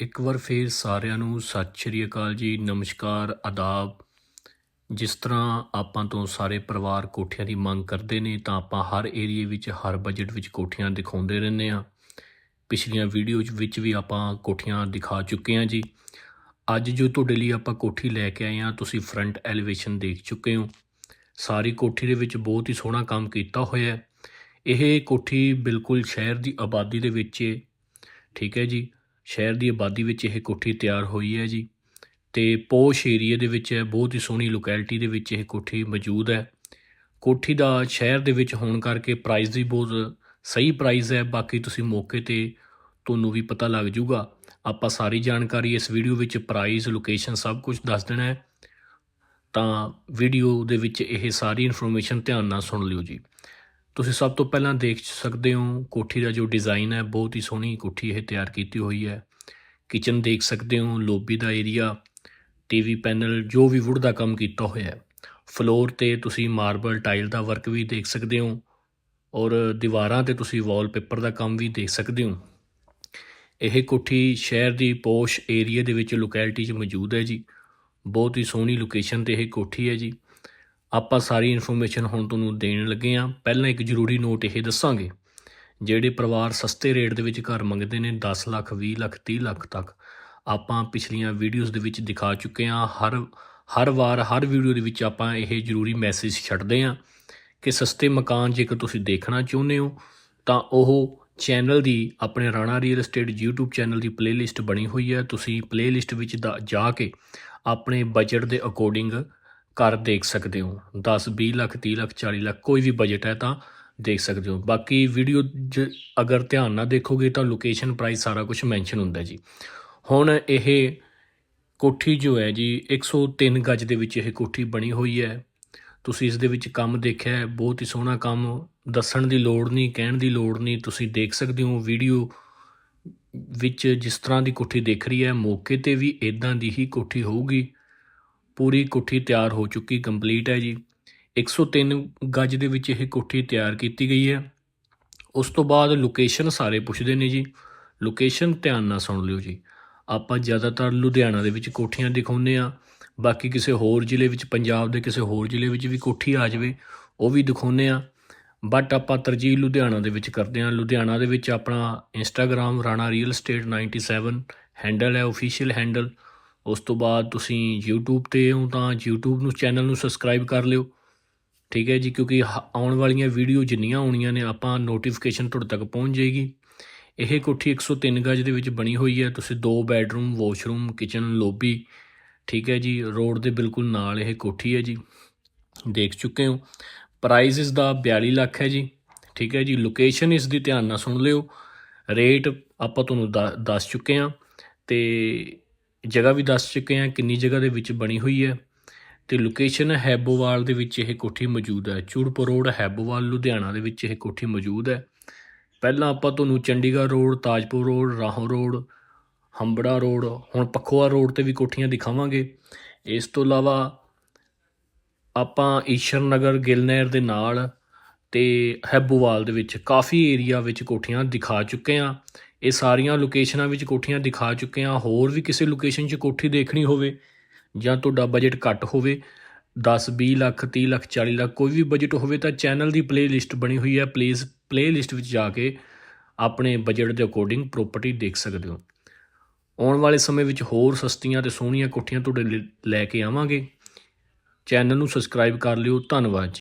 ਇੱਕ ਵਾਰ ਫੇਰ ਸਾਰਿਆਂ ਨੂੰ ਸਤਿ ਸ਼੍ਰੀ ਅਕਾਲ ਜੀ, ਨਮਸਕਾਰ, ਆਦਾਬ। ਜਿਸ ਤਰ੍ਹਾਂ ਆਪਾਂ ਤੋਂ ਸਾਰੇ ਪਰਿਵਾਰ ਕੋਠੀਆਂ ਦੀ ਮੰਗ ਕਰਦੇ ਨੇ, ਤਾਂ ਆਪਾਂ ਹਰ ਏਰੀਏ ਵਿੱਚ, ਹਰ ਬਜਟ ਵਿੱਚ ਕੋਠੀਆਂ ਦਿਖਾਉਂਦੇ ਰਹਿੰਦੇ ਆ ਪਿਛਲੀਆਂ ਵੀਡੀਓ ਵਿੱਚ ਵੀ ਆਪਾਂ ਕੋਠੀਆਂ ਦਿਖਾ ਚੁੱਕੇ ਹਾਂ ਜੀ। ਅੱਜ ਜੋ ਤੁਹਾਡੇ ਲਈ ਆਪਾਂ ਕੋਠੀ ਲੈ ਕੇ ਆਏ ਹਾਂ, ਤੁਸੀਂ ਫਰੰਟ ਐਲੀਵੇਸ਼ਨ ਦੇਖ ਚੁੱਕੇ ਹੋ। ਸਾਰੀ ਕੋਠੀ ਦੇ ਵਿੱਚ ਬਹੁਤ ਹੀ ਸੋਹਣਾ ਕੰਮ ਕੀਤਾ ਹੋਇਆ ਹੈ। ਇਹ ਕੋਠੀ ਬਿਲਕੁਲ ਸ਼ਹਿਰ ਦੀ ਆਬਾਦੀ ਦੇ ਵਿੱਚ ਹੈ ਠੀਕ ਹੈ ਜੀ। ਸ਼ਹਿਰ ਦੀ ਆਬਾਦੀ ਵਿੱਚ ਇਹ ਕੋਠੀ ਤਿਆਰ ਹੋਈ ਹੈ ਜੀ। ਤੇ ਪੋਸ਼ ਏਰੀਆ ਦੇ ਵਿੱਚ ਹੈ, ਬਹੁਤ ਹੀ ਸੋਹਣੀ ਲੋਕੈਲਿਟੀ ਦੇ ਵਿੱਚ ਇਹ ਕੋਠੀ ਮੌਜੂਦ ਹੈ। ਕੋਠੀ ਦਾ ਸ਼ਹਿਰ ਦੇ ਵਿੱਚ ਹੋਣ ਕਰਕੇ ਪ੍ਰਾਈਸ ਵੀ ਬਹੁਤ ਸਹੀ ਪ੍ਰਾਈਸ ਹੈ। ਬਾਕੀ ਤੁਸੀਂ ਮੌਕੇ ਤੇ ਤੁਹਾਨੂੰ ਵੀ ਪਤਾ ਲੱਗ ਜਾਊਗਾ। ਆਪਾਂ ਸਾਰੀ ਜਾਣਕਾਰੀ ਇਸ ਵੀਡੀਓ ਵਿੱਚ ਪ੍ਰਾਈਸ ਲੋਕੇਸ਼ਨ ਸਭ ਕੁਝ ਦੱਸ ਦੇਣਾ ਹੈ। ਤਾਂ ਵੀਡੀਓ ਦੇ ਵਿੱਚ ਇਹ ਸਾਰੀ ਇਨਫੋਰਮੇਸ਼ਨ ਧਿਆਨ ਨਾਲ ਸੁਣ ਲਿਓ ਜੀ। ਤੁਸੀਂ ਸਭ ਤੋਂ ਪਹਿਲਾਂ ਦੇਖ ਸਕਦੇ ਹੋ ਕੋਠੀ ਦਾ ਜੋ ਡਿਜ਼ਾਈਨ ਹੈ, ਬਹੁਤ ਹੀ ਸੋਹਣੀ ਕੋਠੀ ਇਹ ਤਿਆਰ ਕੀਤੀ ਹੋਈ ਹੈ। ਕਿਚਨ ਦੇਖ ਸਕਦੇ ਹੋ, ਲੋਬੀ ਦਾ ਏਰੀਆ, ਟੀਵੀ ਪੈਨਲ, ਜੋ ਵੀ ਵੁੱਡ ਦਾ ਕੰਮ ਕੀਤਾ ਹੋਇਆ ਹੈ। ਫਲੋਰ ਤੇ ਤੁਸੀਂ ਮਾਰਬਲ, ਟਾਈਲ ਦਾ ਵਰਕ ਵੀ ਦੇਖ ਸਕਦੇ ਹੋ ਔਰ ਦੀਵਾਰਾਂ ਤੇ ਤੁਸੀਂ ਵਾਲਪੇਪਰ ਦਾ ਕੰਮ ਵੀ ਦੇਖ ਸਕਦੇ ਹੋ। ਇਹ ਕੋਠੀ ਸ਼ਹਿਰ ਦੀ ਪੋਸ਼ ਏਰੀਆ ਦੇ ਵਿੱਚ ਲੋਕੈਲਿਟੀ 'ਚ ਮੌਜੂਦ ਹੈ ਜੀ। ਬਹੁਤ ਹੀ ਸੋਹਣੀ ਲੋਕੇਸ਼ਨ ਤੇ ਇਹ ਕੋਠੀ ਹੈ ਜੀ। ਆਪਾਂ ਸਾਰੀ ਇਨਫੋਰਮੇਸ਼ਨ ਹੁਣ ਤੁਹਾਨੂੰ ਦੇਣ ਲੱਗੇ ਹਾਂ। ਪਹਿਲਾਂ ਇੱਕ ਜ਼ਰੂਰੀ ਨੋਟ ਇਹ ਦੱਸਾਂਗੇ, ਜਿਹੜੇ ਪਰਿਵਾਰ ਸਸਤੇ ਰੇਟ ਦੇ ਵਿੱਚ ਘਰ ਮੰਗਦੇ ਨੇ 10 ਲੱਖ 20 ਲੱਖ 30 ਲੱਖ ਤੱਕ, ਆਪਾਂ ਪਿਛਲੀਆਂ ਵੀਡੀਓਜ਼ ਦੇ ਵਿੱਚ ਦਿਖਾ ਚੁੱਕੇ ਹਾਂ। ਹਰ ਹਰ ਵਾਰ, ਹਰ ਵੀਡੀਓ ਦੇ ਵਿੱਚ ਆਪਾਂ ਇਹ ਜ਼ਰੂਰੀ ਮੈਸੇਜ ਛੱਡਦੇ ਹਾਂ ਕਿ ਸਸਤੇ ਮਕਾਨ ਜੇਕਰ ਤੁਸੀਂ ਦੇਖਣਾ ਚਾਹੁੰਦੇ ਹੋ, ਤਾਂ ਉਹ ਚੈਨਲ ਦੀ, ਆਪਣੇ Rana real estate YouTube channel ਦੀ ਪਲੇਲਿਸਟ ਬਣੀ ਹੋਈ ਹੈ। ਤੁਸੀਂ ਪਲੇਲਿਸਟ ਵਿੱਚ ਦਾ- ਜਾ ਕੇ ਆਪਣੇ ਬਜਟ ਦੇ ਅਕੋਰਡਿੰਗ ਘਰ ਦੇਖ ਸਕਦੇ ਹੋ। 10 20 ਲੱਖ 30 ਲੱਖ 40 ਲੱਖ ਕੋਈ ਵੀ ਬਜਟ ਹੈ ਤਾਂ ਦੇਖ ਸਕਦੇ ਹੋ। ਬਾਕੀ ਵੀਡੀਓ ਜ ਅਗਰ ਧਿਆਨ ਨਾਲ ਦੇਖੋਗੇ ਤਾਂ ਲੋਕੇਸ਼ਨ ਪ੍ਰਾਈਸ ਸਾਰਾ ਕੁਝ ਮੈਂਸ਼ਨ ਹੁੰਦਾ ਜੀ। ਹੁਣ ਇਹ ਕੋਠੀ ਜੋ ਹੈ ਜੀ 103 ਗਜ ਦੇ ਵਿੱਚ ਇਹ ਕੋਠੀ ਬਣੀ ਹੋਈ ਹੈ। ਤੁਸੀਂ ਇਸ ਦੇ ਵਿੱਚ ਕੰਮ ਦੇਖਿਆ ਹੈ, ਬਹੁਤ ਹੀ ਸੋਹਣਾ ਕੰਮ। ਦੱਸਣ ਦੀ ਲੋੜ ਨਹੀਂ, ਕਹਿਣ ਦੀ ਲੋੜ ਨਹੀਂ, ਤੁਸੀਂ ਦੇਖ ਸਕਦੇ ਹੋ ਵੀਡੀਓ ਵਿੱਚ ਜਿਸ ਤਰ੍ਹਾਂ ਦੀ ਕੋਠੀ ਦੇਖ ਰਹੀ ਹੈ, ਮੌਕੇ ਤੇ ਵੀ ਇਦਾਂ ਦੀ ਹੀ ਕੋਠੀ ਹੋਊਗੀ। ਪੂਰੀ ਕੋਠੀ ਤਿਆਰ ਹੋ ਚੁੱਕੀ ਕੰਪਲੀਟ ਹੈ ਜੀ। 103 ਗੱਜ ਦੇ ਵਿੱਚ ਇਹ ਕੋਠੀ ਤਿਆਰ ਕੀਤੀ ਗਈ ਹੈ। ਉਸ ਤੋਂ ਬਾਅਦ ਲੋਕੇਸ਼ਨ ਸਾਰੇ ਪੁੱਛਦੇ ਨੇ ਜੀ। ਲੋਕੇਸ਼ਨ ਧਿਆਨ ਨਾਲ ਸੁਣ ਲਿਓ ਜੀ। ਆਪਾਂ ਜ਼ਿਆਦਾਤਰ ਲੁਧਿਆਣਾ ਦੇ ਵਿੱਚ ਕੋਠੀਆਂ ਦਿਖਾਉਂਦੇ ਆ ਬਾਕੀ ਕਿਸੇ ਹੋਰ ਜ਼ਿਲ੍ਹੇ ਵਿੱਚ, ਪੰਜਾਬ ਦੇ ਕਿਸੇ ਹੋਰ ਜ਼ਿਲ੍ਹੇ ਵਿੱਚ ਵੀ ਕੋਠੀ ਆ ਜਾਵੇ, ਉਹ ਵੀ ਦਿਖਾਉਂਦੇ ਆ ਬਟ ਆਪਾਂ ਤਰਜੀਹ ਲੁਧਿਆਣਾ ਦੇ ਵਿੱਚ ਕਰਦੇ ਆ ਲੁਧਿਆਣਾ ਦੇ ਵਿੱਚ ਆਪਣਾ Instagram Rana real state 97 handle ਹੈ ਅਫੀਸ਼ੀਅਲ ਹੈਂਡਲ ਉਸ ਤੋਂ ਬਾਅਦ ਤੁਸੀਂ YouTube ਤੇ ਹੋ ਤਾਂ YouTube ਨੂੰ ਚੈਨਲ ਨੂੰ ਸਬਸਕ੍ਰਾਈਬ ਕਰ ਲਿਓ। ਠੀਕ ਹੈ ਜੀ, ਕਿਉਂਕਿ ਹ- ਆਉਣ ਵਾਲੀਆਂ ਵੀਡੀਓ ਜਿੰਨੀਆਂ ਆਉਣੀਆਂ ਨੇ, ਆਪਾਂ ਨੋਟੀਫਿਕੇਸ਼ਨ ਤੁਹਾਡੇ ਤੱਕ ਪਹੁੰਚ ਜਾਏਗੀ। ਇਹ ਕੋਠੀ 103 ਗਜ ਦੇ ਵਿੱਚ ਬਣੀ ਹੋਈ ਹੈ। ਤੁਸੀਂ ਦੋ ਬੈੱਡਰੂਮ ਵਾਸ਼ਰੂਮ ਕਿਚਨ ਲੋਬੀ ਠੀਕ ਹੈ ਜੀ ਰੋਡ ਦੇ ਬਿਲਕੁਲ ਨਾਲ ਇਹ ਕੋਠੀ ਹੈ ਜੀ। ਦੇਖ ਚੁੱਕੇ ਹੋ। ਪ੍ਰਾਈਸ ਇਸ ਦਾ 42 ਲੱਖ ਹੈ ਜੀ। ਠੀਕ ਹੈ ਜੀ ਲੋਕੇਸ਼ਨ ਇਸ ਦੀ ਧਿਆਨ ਨਾਲ ਸੁਣ ਲਿਓ। ਰੇਟ ਆਪਾਂ ਤੁਹਾਨੂੰ ਦ- ਦੱਸ ਚੁੱਕੇ ਹਾਂ। ਤੇ ਜਗ੍ਹਾ ਵੀ ਦੱਸ ਚੁੱਕੇ ਹਾਂ ਕਿੰਨੀ ਜਗ੍ਹਾ ਦੇ ਵਿੱਚ ਬਣੀ ਹੋਈ ਹੈ ਤੇ ਲੋਕੇਸ਼ਨ ਹੈਬੋਵਾਲ ਦੇ ਵਿੱਚ ਇਹ ਕੋਠੀ ਮੌਜੂਦ ਹੈ। ਚੂੜਪੁਰ ਰੋਡ ਹੈਬੋਵਾਲ, ਲੁਧਿਆਣਾ ਦੇ ਵਿੱਚ ਇਹ ਕੋਠੀ ਮੌਜੂਦ ਹੈ। ਪਹਿਲਾਂ ਆਪਾਂ ਤੁਹਾਨੂੰ Chandigarh road, Tajpur road, Rahon road, Hambra road, ਹੁਣ ਪਖੋਆ ਰੋਡ ਤੇ ਵੀ ਕੋਠੀਆਂ ਦਿਖਾਵਾਂਗੇ। ਇਸ ਤੋਂ ਇਲਾਵਾ ਆਪਾਂ ਈਸ਼ਰ ਨਗਰ ਗਿਲਨੈਰ ਦੇ ਨਾਲ ਤੇ ਹੈਬੋਵਾਲ ਦੇ ਵਿੱਚ ਕਾਫੀ ਏਰੀਆ ਵਿੱਚ ਕੋਠੀਆਂ ਦਿਖਾ ਚੁੱਕੇ ਹਾਂ। ਇਹ ਸਾਰੀਆਂ ਲੋਕੇਸ਼ਨਾਂ ਵਿੱਚ ਕੋਠੀਆਂ ਦਿਖਾ ਚੁੱਕੇ ਹਾਂ। ਹੋਰ ਵੀ ਕਿਸੇ ਲੋਕੇਸ਼ਨ 'ਚ ਕੋਠੀ ਦੇਖਣੀ ਹੋਵੇ ਜਾਂ ਤੁਹਾਡਾ ਬਜਟ ਘੱਟ ਹੋਵੇ 10 20 ਲੱਖ 30 ਲੱਖ 40 ਲੱਖ, ਕੋਈ ਵੀ ਬਜਟ ਹੋਵੇ ਤਾਂ ਚੈਨਲ ਦੀ ਪਲੇਲਿਸਟ ਬਣੀ ਹੋਈ ਹੈ। ਪਲੀਜ਼ ਪਲੇਲਿਸਟ ਵਿੱਚ ਜਾ ਕੇ ਆਪਣੇ ਬਜਟ ਦੇ ਅਕੋਰਡਿੰਗ ਪ੍ਰਾਪਰਟੀ ਦੇਖ ਸਕਦੇ ਹੋ। ਆਉਣ ਵਾਲੇ ਸਮੇਂ ਵਿੱਚ ਹੋਰ ਸਸਤੀਆਂ ਤੇ ਸੋਹਣੀਆਂ ਕੋਠੀਆਂ ਤੁਹਾਡੇ ਲਈ ਲੈ ਕੇ ਆਵਾਂਗੇ। ਚੈਨਲ ਨੂੰ ਸਬਸਕ੍ਰਾਈਬ ਕਰ ਲਿਓ। ਧੰਨਵਾਦ ਜੀ।